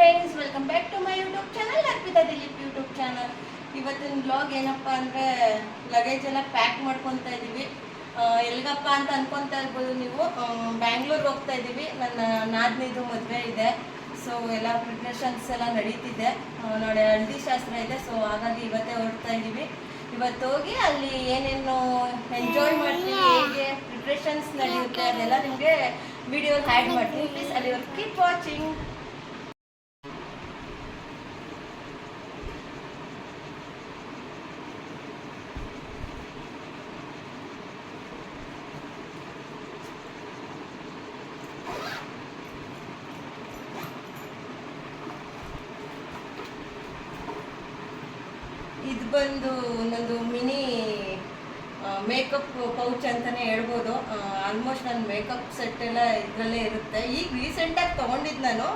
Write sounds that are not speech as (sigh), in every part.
Friends welcome back to my YouTube channel Arpita Dilip YouTube channel ಇವತ್ತಿನ blog ಏನಪ್ಪ ಅಂದರೆ luggage ಎಲ್ಲ pack ಮಾಡ್ಕೊತಾ ಇದ್ದೀವಿ ಎಲ್ಗಪ್ಪ ಅಂತ ಅನ್ಕೊತಾ ಇರ್ಬೋದು ನೀವು. ಬ್ಯಾಂಗ್ಳೂರ್ ಹೋಗ್ತಾ ಇದ್ದೀವಿ ನನ್ನ ನಾದ್ನಿದು ಮದುವೆ ಇದೆ. ಸೊ ಎಲ್ಲ ಪ್ರಿಪ್ರೇಷನ್ಸ್ ಎಲ್ಲ ನಡೀತಿದೆ. ನೋಡಿ ಹಳದಿ ಶಾಸ್ತ್ರ ಇದೆ. ಸೊ ಹಾಗಾಗಿ ಇವತ್ತೇ ಹೊರಡ್ತಾ ಇದ್ದೀವಿ ಇವತ್ತು ಹೋಗಿ ಅಲ್ಲಿ ಏನೇನು ಎಂಜಾಯ್ ಮಾಡ್ತೀವಿ ಹೇಗೆ ಪ್ರಿಪ್ರೇಷನ್ಸ್ ನಡೆಯುತ್ತೆ ಅದೆಲ್ಲ ನಿಮಗೆ ವಿಡಿಯೋ ಆ್ಯಡ್ ಮಾಡ್ತೀನಿ. ಪ್ಲೀಸ್ ಅಲ್ಲಿ ಕೀಪ್ ವಾಚಿಂಗ್ ಇದು ಬಂದು ಒಂದೊಂದು ಮಿನಿ ಮೇಕಪ್ ಪೌಚ್ ಅಂತಲೇ ಹೇಳ್ಬೋದು. ಆಲ್ಮೋಸ್ಟ್ ನನ್ನ ಮೇಕಪ್ ಸೆಟ್ ಎಲ್ಲ ಇದರಲ್ಲೇ ಇರುತ್ತೆ. ಈಗ ರೀಸೆಂಟಾಗಿ ತೊಗೊಂಡಿದ್ದು ನಾನು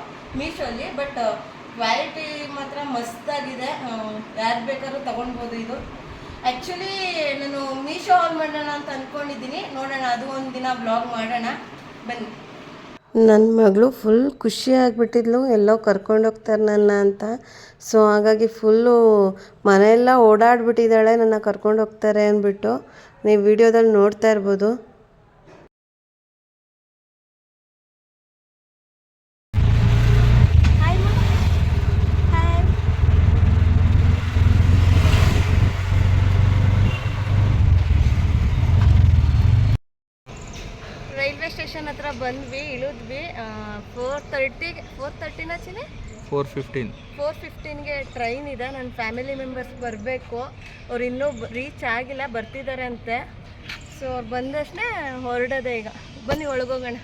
ಮೀಶೋಲ್ಲಿ ಬಟ್ ಕ್ವಾಲಿಟಿ ಮಾತ್ರ ಮಸ್ತಾಗಿದೆ. ಯಾರು ಬೇಕಾದ್ರೂ ತೊಗೊಳ್ಬೋದು ಇದು. ಆ್ಯಕ್ಚುಲಿ ನಾನು ಮೀಶೋ ಆನ್ ಮಾಡೋಣ ಅಂತ ಅಂದ್ಕೊಂಡಿದ್ದೀನಿ ನೋಡೋಣ, ಅದು ಒಂದು ದಿನ ಬ್ಲಾಗ್ ಮಾಡೋಣ. ಬನ್ನಿ. ನನ್ನ ಮಗಳು ಫುಲ್ ಖುಷಿ ಆಗಿಬಿಟ್ಟಿದ್ಲು. ಎಲ್ಲೋ ಕರ್ಕೊಂಡೋಗ್ತಾರೆ ನನ್ನ ಅಂತ. ಸೊ ಹಾಗಾಗಿ ಫುಲ್ಲು ಮನೆಯೆಲ್ಲ ಓಡಾಡಿಬಿಟ್ಟಿದ್ದಾಳೆ. ನನ್ನ ಕರ್ಕೊಂಡು ಹೋಗ್ತಾರೆ ಅಂದ್ಬಿಟ್ಟು. ನೀವು ವಿಡಿಯೋದಲ್ಲಿ ನೋಡ್ತಾ ಇರ್ಬೋದು ಹಾಯ್ ಹಾಯ್ ರೈಲ್ವೆ ಸ್ಟೇಷನ್ ಹತ್ರ ಬಂದ್ವಿ ಇಳಿದ್ವಿ ಫೋರ್ ತರ್ಟಿಗೆ ಫೋರ್ ತರ್ಟಿನ ಚಿನಿ ಫೋರ್ ಫಿಫ್ಟೀನ್ ಫೋರ್ ಫಿಫ್ಟೀನ್ಗೆ ಟ್ರೈನ್ ಇದೆ ನನ್ನ ಫ್ಯಾಮಿಲಿ ಮೆಂಬರ್ಸ್ ಬರಬೇಕು. ಅವ್ರು ಇನ್ನೂ ರೀಚ್ ಆಗಿಲ್ಲ ಬರ್ತಿದ್ದಾರೆ ಅಂತೆ ಸೊ ಅವ್ರು ಬಂದಷ್ಟೇ ಹೊರಡೋದೆ ಈಗ. ಬನ್ನಿ ಒಳಗೋಗೋಣ.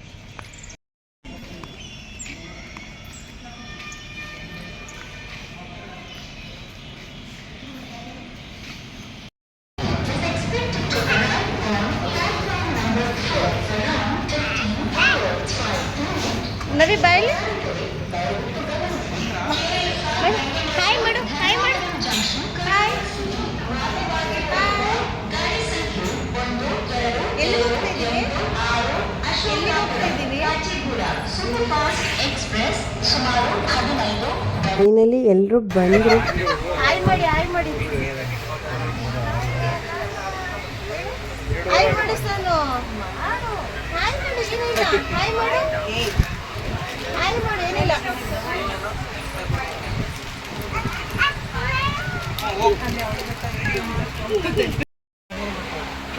ಫೈನಲಿ ಎಲ್ಲರೂ ಬಂದರು.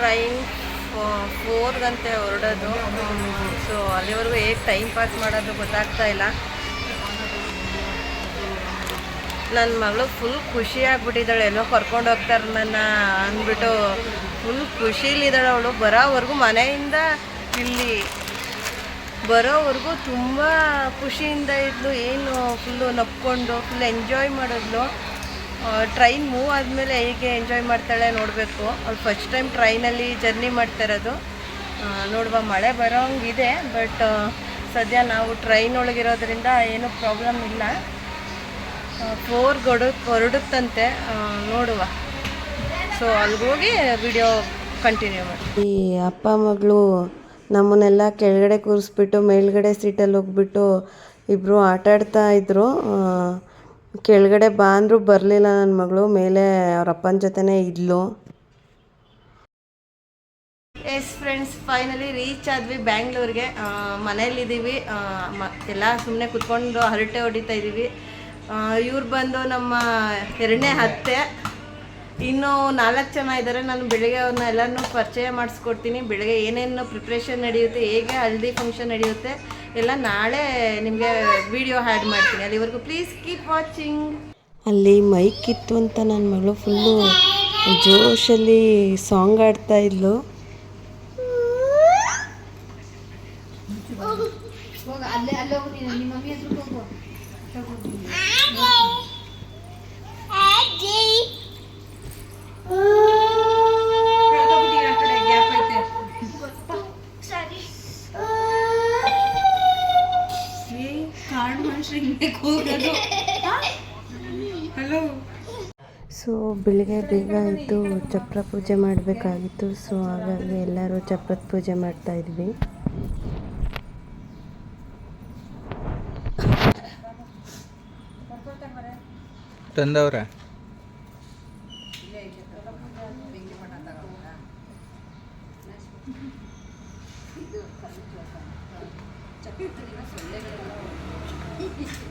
ಹಾಯ್ ಮಾಡಿ ಗಂಟೆ ಹೊರಡೋದು. ಸೊ ಅಲ್ಲಿವರೆಗೂ ಹೇಗೆ ಟೈಮ್ ಪಾಸ್ ಮಾಡೋದು ಗೊತ್ತಾಗ್ತಾ ಇಲ್ಲ. ನನ್ನ ಮಗಳು ಫುಲ್ ಖುಷಿ ಆಗ್ಬಿಟ್ಟಿದ್ದಾಳೆ. ಎಲ್ಲೋ ಕರ್ಕೊಂಡು ಹೋಗ್ತಾರೆ ನನ್ನ ಅಂದ್ಬಿಟ್ಟು ಫುಲ್ ಖುಷಿಲಿದ್ದಾಳೆ ಅವಳು. ಬರೋವರೆಗೂ ಮನೆಯಿಂದ ಇಲ್ಲಿ ಬರೋವರೆಗೂ ತುಂಬ ಖುಷಿಯಿಂದ ಇದ್ಲು. ಏನು ಫುಲ್ಲು ನಪ್ಕೊಂಡು ಫುಲ್ ಎಂಜಾಯ್ ಮಾಡಿದ್ಲು. ಟ್ರೈನ್ ಮೂವ್ ಆದಮೇಲೆ ಹೇಗೆ ಎಂಜಾಯ್ ಮಾಡ್ತಾಳೆ ನೋಡಬೇಕು. ಅವ್ರು ಫಸ್ಟ್ ಟೈಮ್ ಟ್ರೈನಲ್ಲಿ ಜರ್ನಿ ಮಾಡ್ತಾ ಇರೋದು. ನೋಡುವ ಮಳೆ ಬರೋಂಗಿದೆ ಬಟ್ ಸದ್ಯ ನಾವು ಟ್ರೈನ್ ಒಳಗಿರೋದ್ರಿಂದ ಏನೂ ಪ್ರಾಬ್ಲಮ್ ಇಲ್ಲ. ಫೋರ್ ಗೊಡ ಹೊರಡುತ್ತಂತೆ ನೋಡುವ. ಸೊ ಅಲ್ಲಿಗೋಗಿ ವಿಡಿಯೋ ಕಂಟಿನ್ಯೂ ಮಾಡಿ. ಈ ಅಪ್ಪ ಮಗಳು ನಮ್ಮನ್ನೆಲ್ಲ ಕೆಳಗಡೆ ಕೂರಿಸ್ಬಿಟ್ಟು ಮೇಲ್ಗಡೆ ಸೀಟಲ್ಲಿ ಹೋಗ್ಬಿಟ್ಟು ಇಬ್ಬರು ಆಟಾಡ್ತಾ ಇದ್ರು. ಆ, ಕೆಳಗಡೆ ಬಾ ಅಂದರೂ ಬರಲಿಲ್ಲ ನನ್ನ ಮಗಳು, ಮೇಲೆ ಅವ್ರ ಅಪ್ಪನ ಜೊತೆನೇ ಇದ್ಲು. ಎಸ್ ಫ್ರೆಂಡ್ಸ್ ಫೈನಲಿ ರೀಚ್ ಆದ್ವಿ ಬ್ಯಾಂಗ್ಳೂರ್ಗೆ. ಮನೇಲಿದ್ದೀವಿ ಎಲ್ಲ ಸುಮ್ಮನೆ ಕುತ್ಕೊಂಡು ಹರಟೆ ಹೊಡಿತಾ ಇದ್ದೀವಿ. ಇವ್ರು ಬಂದು ನಮ್ಮ ಎರಡನೇ ಹತ್ತೆ. ಇನ್ನೂ ನಾಲ್ಕು ಜನ ಇದ್ದಾರೆ. ನಾನು ಬೆಳಿಗ್ಗೆ ಅವ್ರನ್ನ ಎಲ್ಲರನ್ನೂ ಪರಿಚಯ ಮಾಡಿಸ್ಕೊಡ್ತೀನಿ. ಬೆಳಗ್ಗೆ ಏನೇನು ಪ್ರಿಪ್ರೇಷನ್ ನಡೆಯುತ್ತೆ, ಹೇಗೆ ಹಲ್ದಿ ಫಂಕ್ಷನ್ ನಡೆಯುತ್ತೆ ಎಲ್ಲ ನಾಳೆ ನಿಮಗೆ ವಿಡಿಯೋ ಹ್ಯಾಡ್ ಮಾಡ್ತೀನಿ. ಅಲ್ಲಿವರೆಗೂ ಪ್ಲೀಸ್ ಕೀಪ್ ವಾಚಿಂಗ್ ಅಲ್ಲಿ ಮೈಕ್ ಇತ್ತು ಅಂತ ನನ್ನ ಮಗಳು ಫುಲ್ಲು ಜೋಶಲ್ಲಿ ಸಾಂಗ್ ಆಡ್ತಾ ಇದ್ಲು. ಸೊ ಬೆಳಿಗ್ಗೆ ಬೇಗ ಎದ್ದು ಚಪ್ರ ಪೂಜೆ ಮಾಡಬೇಕಾಗಿತ್ತು ಸೊ ಹಾಗಾಗಿ ಎಲ್ಲರೂ ಚಪ್ರದ ಪೂಜೆ ಮಾಡ್ತಾ ಇದ್ವಿ. ತಂದವ್ರೆ? (laughs)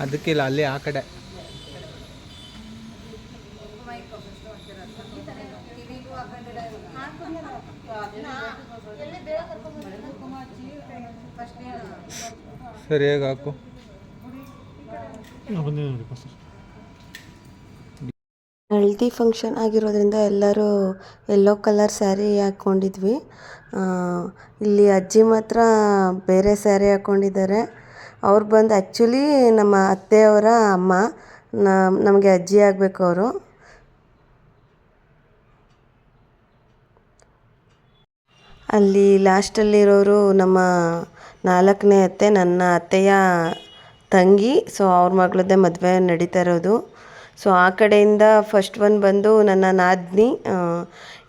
ಅದಕ್ಕಿಲ್ಲ ಅಲ್ಲಿ ಆ ಕಡೆ. ಸರಿಯಾಗಿ ಹಾಕು? ಹಳ್ದಿ ಫಂಕ್ಷನ್ ಆಗಿರೋದ್ರಿಂದ ಎಲ್ಲರೂ ಯೆಲ್ಲೋ ಕಲರ್ ಸ್ಯಾರಿ ಹಾಕ್ಕೊಂಡಿದ್ವಿ ಇಲ್ಲಿ ಅಜ್ಜಿ ಮಾತ್ರ ಬೇರೆ ಸ್ಯಾರಿ ಹಾಕ್ಕೊಂಡಿದ್ದಾರೆ ಅವ್ರು ಬಂದು ಆ್ಯಕ್ಚುಲಿ ನಮ್ಮ ಅತ್ತೆಯವರ ಅಮ್ಮ ನಮಗೆ ಅಜ್ಜಿ ಆಗಬೇಕು ಅವರು. ಅಲ್ಲಿ ಲಾಸ್ಟಲ್ಲಿರೋರು ನಮ್ಮ ನಾಲ್ಕನೇ ಅತ್ತೆ, ನನ್ನ ಅತ್ತೆಯ ತಂಗಿ. ಸೊ ಅವ್ರ ಮಗಳದ್ದೇ ಮದುವೆ ನಡೀತಾ ಇರೋದು. ಸೊ ಆ ಕಡೆಯಿಂದ ಫಸ್ಟ್ ಒನ್ ಬಂದು ನನ್ನ ನಾದಿನಿ.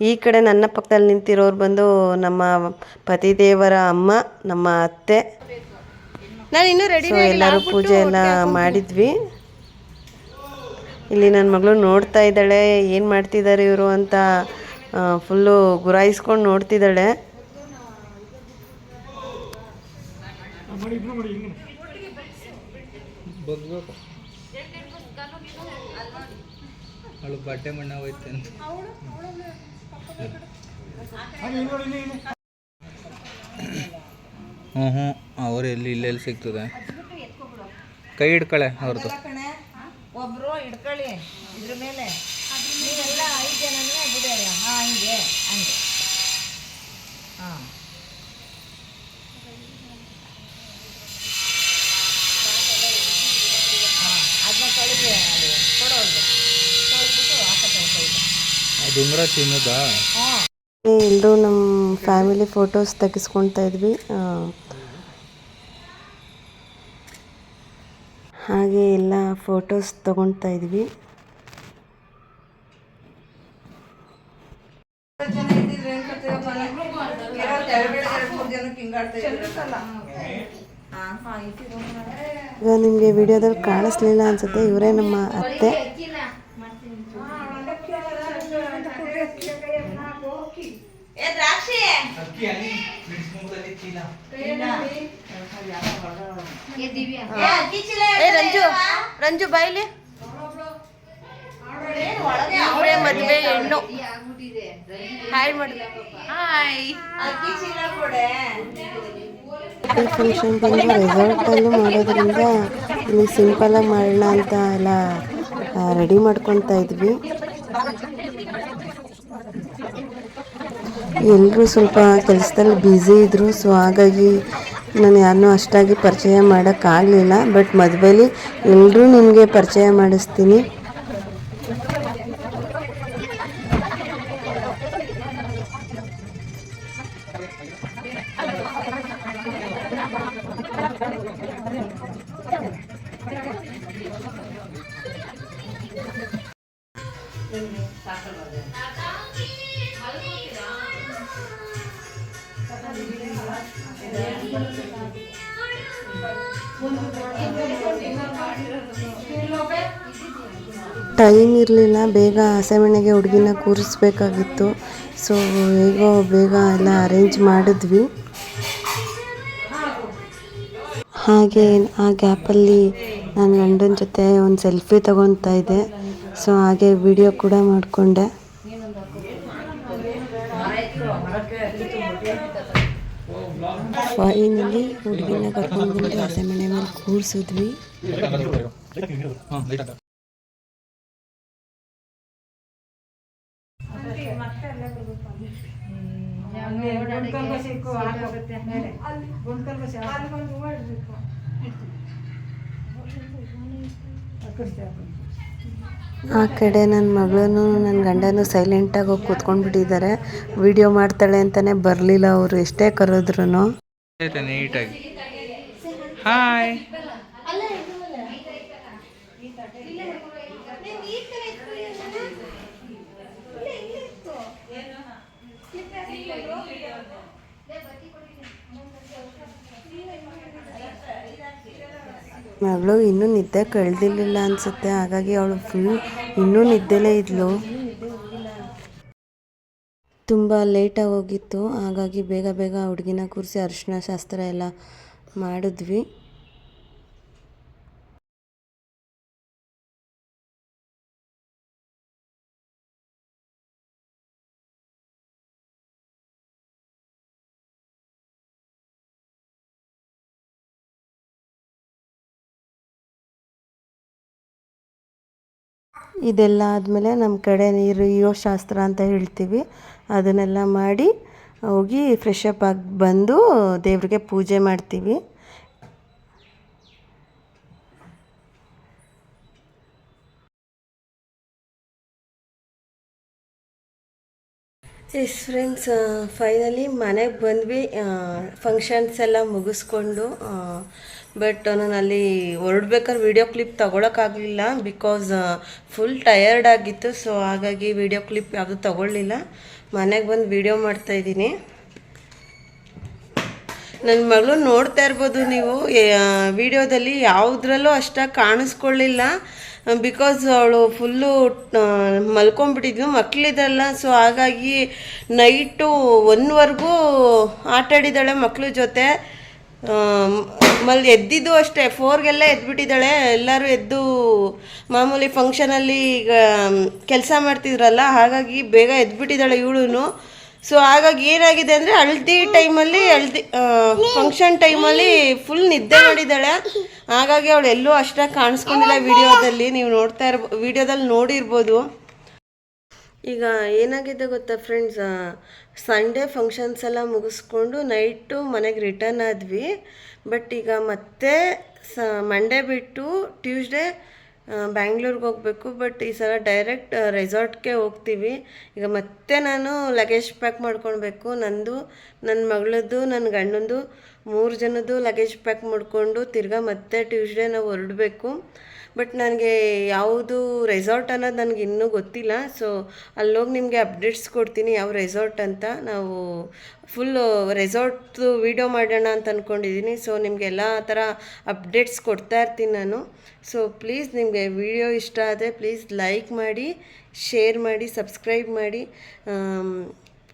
ಈ ಕಡೆ ನನ್ನ ಪಕ್ಕದಲ್ಲಿ ನಿಂತಿರೋರು ಬಂದು ನಮ್ಮ ಪತಿದೇವರ ಅಮ್ಮ, ನಮ್ಮ ಅತ್ತೆ. ನಾನು ಇನ್ನೂ ರೆಡಿ ಸೊ ಎಲ್ಲರೂ ಪೂಜೆ ಎಲ್ಲ ಮಾಡಿದ್ವಿ. ಇಲ್ಲಿ ನನ್ನ ಮಗಳು ನೋಡ್ತಾ ಇದ್ದಾಳೆ ಏನು ಮಾಡ್ತಿದ್ದಾರೆ ಇವರು ಅಂತ ಫುಲ್ಲು ಗುರಾಯಿಸ್ಕೊಂಡು ನೋಡ್ತಿದ್ದಾಳೆ. ಬಟ್ಟೆ ಮಣ್ಣ ಹೋಯ್ತು ಹ್ಞೂ ಹ್ಞೂ ಅವ್ರು ಎಲ್ಲಿ ಇಲ್ಲೆಲ್ಲಿ ಸಿಗ್ತದೆ? ಕೈ ಹಿಡ್ಕಳೆ ಅವ್ರದ್ದು ಒಬ್ರು ಹಿಡ್ಕೊಳ್ಳಿ ಇದ್ರ ಮೇಲೆ. ನೀವೆಲ್ಲ ಐದು ಜನನೇ ಹಾಂ ಹಿಂಗೆ ಹಂಗೆ. ಹಾ ಅದು ಉಂಗ್ರ ತಿನ್ನೋದಾ? ಎಲ್ಲರೂ ನಮ್ಮ ಫ್ಯಾಮಿಲಿ ಫೋಟೋಸ್ ತೆಗೆಸ್ಕೊಳ್ತಾ ಇದ್ವಿ. ಹಾಗೆ ಎಲ್ಲ ಫೋಟೋಸ್ ತಗೊಳ್ತಾ ಇದ್ವಿ. ಈಗ ನಿಮಗೆ ವಿಡಿಯೋದಲ್ಲಿ ಕಾಣಿಸ್ಲಿಲ್ಲ ಅನ್ಸುತ್ತೆ, ಇವರೇ ನಮ್ಮ ಅತ್ತೆ. ಏ ರಂಜು. ರಂಜು ಬಾಯ್ಲಿ. ಮದ್ವೆ ಮದುವೆ. ಹೆಣ್ಣು ಹಾಯ್ ಮಾಡಿ ಹಾಯ್ ಈ ಫಂಕ್ಷನ್ ಬಂದು ರೆಸಾರ್ಟಲ್ಲೂ ಮಾಡೋದ್ರಿಂದ ಇಲ್ಲಿ ಸಿಂಪಲಾಗಿ ಮಾಡೋಣ ಅಂತ ಎಲ್ಲ ರೆಡಿ ಮಾಡ್ಕೊತಾ ಇದ್ವಿ. ಎಲ್ಲರೂ ಸ್ವಲ್ಪ ಕೆಲಸದಲ್ಲಿ ಬ್ಯುಸಿ ಇದ್ದರು ಸೊ ಹಾಗಾಗಿ ನಾನು ಯಾರನ್ನೂ ಅಷ್ಟಾಗಿ ಪರಿಚಯ ಮಾಡೋಕ್ಕಾಗಲಿಲ್ಲ ಬಟ್ ಮದುವೆಲಿ ಎಲ್ಲರೂ ನಿಮಗೆ ಪರಿಚಯ ಮಾಡಿಸ್ತೀನಿ. ಟೈಮ್ ಇರಲಿಲ್ಲ, ಬೇಗ ಹಸೆಮಣೆಗೆ ಹುಡುಗಿನ ಕೂರಿಸ್ಬೇಕಾಗಿತ್ತು. ಸೊ ಹೇಗೋ ಬೇಗ ಎಲ್ಲ ಅರೇಂಜ್ ಮಾಡಿದ್ವಿ. ಹಾಗೆ, ಆ ಗ್ಯಾಪಲ್ಲಿ ನಾನು ಗಂಡನ ಜೊತೆ ಒಂದು ಸೆಲ್ಫಿ ತಗೊತಾ ಇದ್ದೆ. ಸೊ ಹಾಗೆ ವಿಡಿಯೋ ಕೂಡ ಮಾಡಿಕೊಂಡೆ. ಫೈನಲಿ ಹುಡುಗಿನ ಕರ್ಕೊಂಡು ಬಂದು ಹಸೆಮಣೆ ಮೇಲೆ ಕೂರಿಸಿದ್ವಿ ಹಾಂ ಲೈಟ್ ಆ ಕಡೆ ನನ್ನ ಮಗಳೂ ನನ್ನ ಗಂಡನೂ ಸೈಲೆಂಟಾಗಿ ಹೋಗಿ ಕೂತ್ಕೊಂಡ್ಬಿಟ್ಟಿದ್ದಾರೆ. ವಿಡಿಯೋ ಮಾಡ್ತಾಳೆ ಅಂತಲೇ ಬರಲಿಲ್ಲ ಅವರು, ಎಷ್ಟೇ ಕರೆದ್ರು ನೀಟಾಗಿ ಹಾಯ್ ಮಗಳು ಇನ್ನೂ ನಿದ್ದೆ ಕಳೆದಿರಲಿಲ್ಲ ಅನಿಸುತ್ತೆ, ಹಾಗಾಗಿ ಅವಳು ಫುಲ್ ಇನ್ನೂ ನಿದ್ದೆಲೇ ಇದ್ಲು. ತುಂಬ ಲೇಟಾಗಿ ಹೋಗಿತ್ತು, ಹಾಗಾಗಿ ಬೇಗ ಬೇಗ ಹುಡುಗಿನ ಕೂರಿಸಿ ಅರಿಶಿನ ಶಾಸ್ತ್ರ ಎಲ್ಲ ಮಾಡಿದ್ವಿ. ಇದೆಲ್ಲ ಆದಮೇಲೆ ನಮ್ಮ ಕಡೆ ನೀರು ಶಾಸ್ತ್ರ ಅಂತ ಹೇಳ್ತೀವಿ. ಅದನ್ನೆಲ್ಲ ಮಾಡಿ ಹೋಗಿ ಫ್ರೆಶ್ ಅಪ್ ಆಗಿ ಬಂದು ದೇವರಿಗೆ ಪೂಜೆ ಮಾಡ್ತೀವಿ. ಎಸ್ ಫ್ರೆಂಡ್ಸ್ ಫೈನಲಿ ಮನೆಗೆ ಬಂದ್ವಿ. ಫಂಕ್ಷನ್ಸ್ ಎಲ್ಲ ಮುಗಿಸ್ಕೊಂಡು ಬಟ್ ನಾನು ಅಲ್ಲಿ ಹೊರಡ್ಬೇಕಾದ್ರೆ ವಿಡಿಯೋ ಕ್ಲಿಪ್ ತೊಗೊಳಕ್ಕಾಗಲಿಲ್ಲ ಬಿಕಾಸ್ ಫುಲ್ ಟಯರ್ಡ್ ಆಗಿತ್ತು. ಸೊ ಹಾಗಾಗಿ ವಿಡಿಯೋ ಕ್ಲಿಪ್ ಯಾವುದು ತೊಗೊಳ್ಳಿಲ್ಲ. ಮನೆಗೆ ಬಂದು ವಿಡಿಯೋ ಮಾಡ್ತಾಯಿದ್ದೀನಿ ನನ್ನ ಮಗಳು ನೋಡ್ತಾ ಇರ್ಬೋದು ನೀವು. ವಿಡಿಯೋದಲ್ಲಿ ಯಾವುದ್ರಲ್ಲೂ ಅಷ್ಟಾಗಿ ಕಾಣಿಸ್ಕೊಳ್ಳಿಲ್ಲ. ಬಿಕಾಸ್ ಅವಳು ಫುಲ್ಲು ಮಲ್ಕೊಂಡ್ಬಿಟ್ಟಿದ್ಲು ಮಕ್ಕಳಿದಲ್ಲ ಸೊ ಹಾಗಾಗಿ ನೈಟು ಒನ್ವರೆಗೂ ಆಟಾಡಿದ್ದಾಳೆ ಮಕ್ಳ ಜೊತೆ. ಮಲ್, ಎದ್ದಿದ್ದು ಅಷ್ಟೇ ಫೋರ್ಗೆಲ್ಲ ಎದ್ಬಿಟ್ಟಿದ್ದಾಳೆ. ಎಲ್ಲರೂ ಎದ್ದು ಮಾಮೂಲಿ ಫಂಕ್ಷನಲ್ಲಿ ಈಗ ಕೆಲಸ ಮಾಡ್ತಿದ್ರಲ್ಲ, ಹಾಗಾಗಿ ಬೇಗ ಎದ್ಬಿಟ್ಟಿದ್ದಾಳೆ ಇವಳು ಸೊ ಹಾಗಾಗಿ ಏನಾಗಿದೆ ಅಂದರೆ ಹಳ್ದಿ ಟೈಮಲ್ಲಿ ಹಳ್ದಿ ಫಂಕ್ಷನ್ ಟೈಮಲ್ಲಿ ಫುಲ್ ನಿದ್ದೆ ಮಾಡಿದ್ದಾಳೆ ಹಾಗಾಗಿ ಅವಳು ಎಲ್ಲೂ ಅಷ್ಟಾಗಿ ಕಾಣಿಸ್ಕೊಂಡಿಲ್ಲ ವಿಡಿಯೋದಲ್ಲಿ. ನೀವು ನೋಡ್ತಾ ಇರ್ಬೋ, ವಿಡಿಯೋದಲ್ಲಿ ನೋಡಿರ್ಬೋದು. ಈಗ ಏನಾಗಿದೆ ಗೊತ್ತಾ ಫ್ರೆಂಡ್ಸ್ ಸಂಡೇ ಫಂಕ್ಷನ್ಸ್ ಎಲ್ಲ ಮುಗಿಸ್ಕೊಂಡು ನೈಟು ಮನೆಗೆ ರಿಟರ್ನ್ ಆದ್ವಿ. ಬಟ್ ಈಗ ಮತ್ತೆ ಸ ಮಂಡೇ ಬಿಟ್ಟು ಟ್ಯೂಸ್ಡೇ ಬ್ಯಾಂಗ್ಳೂರ್ಗೆ ಹೋಗಬೇಕು, ಬಟ್ ಈ ಸಲ ಡೈರೆಕ್ಟ್ ರೆಸಾರ್ಟ್ಗೆ ಹೋಗ್ತೀವಿ. ಈಗ ಮತ್ತೆ ನಾನು ಲಗೇಜ್ ಪ್ಯಾಕ್ ಮಾಡ್ಕೊಳ್ಬೇಕು. ನಂದು ನನ್ನ ಮಗಳದ್ದು ನನ್ನ ಗಂಡಂದು, ಮೂರು ಜನದ್ದು ಲಗೇಜ್ ಪ್ಯಾಕ್ ಮಾಡಿಕೊಂಡು ತಿರ್ಗಾ ಮತ್ತೆ ಟ್ಯೂಸ್ಡೇ ನಾವು ಹೊರಡಬೇಕು. ಬಟ್ ನನಗೆ ಯಾವುದು ರೆಸಾರ್ಟ್ ಅನ್ನೋದು ನನಗೆ ಇನ್ನೂ ಗೊತ್ತಿಲ್ಲ. ಸೊ ಅಲ್ಲೋಗಿ ನಿಮಗೆ ಅಪ್ಡೇಟ್ಸ್ ಕೊಡ್ತೀನಿ ಯಾವ ರೆಸಾರ್ಟ್ ಅಂತ. ನಾವು ಫುಲ್ಲು ರೆಸಾರ್ಟ್ದು ವೀಡಿಯೋ ಮಾಡೋಣ ಅಂತ ಅಂದ್ಕೊಂಡಿದ್ದೀನಿ ಸೊ ನಿಮಗೆ ಎಲ್ಲ ಥರ ಅಪ್ಡೇಟ್ಸ್ ಕೊಡ್ತಾ ಇರ್ತೀನಿ ನಾನು. ಸೊ ಪ್ಲೀಸ್ ನಿಮಗೆ ವಿಡಿಯೋ ಇಷ್ಟ ಆದರೆ ಪ್ಲೀಸ್ ಲೈಕ್ ಮಾಡಿ ಶೇರ್ ಮಾಡಿ ಸಬ್ಸ್ಕ್ರೈಬ್ ಮಾಡಿ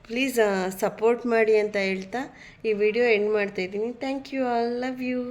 ಪ್ಲೀಸ್ ಸಪೋರ್ಟ್ ಮಾಡಿ ಅಂತ ಹೇಳ್ತಾ ಈ ವಿಡಿಯೋ ಎಂಡ್ ಮಾಡ್ತಾಯಿದ್ದೀನಿ thank you all love you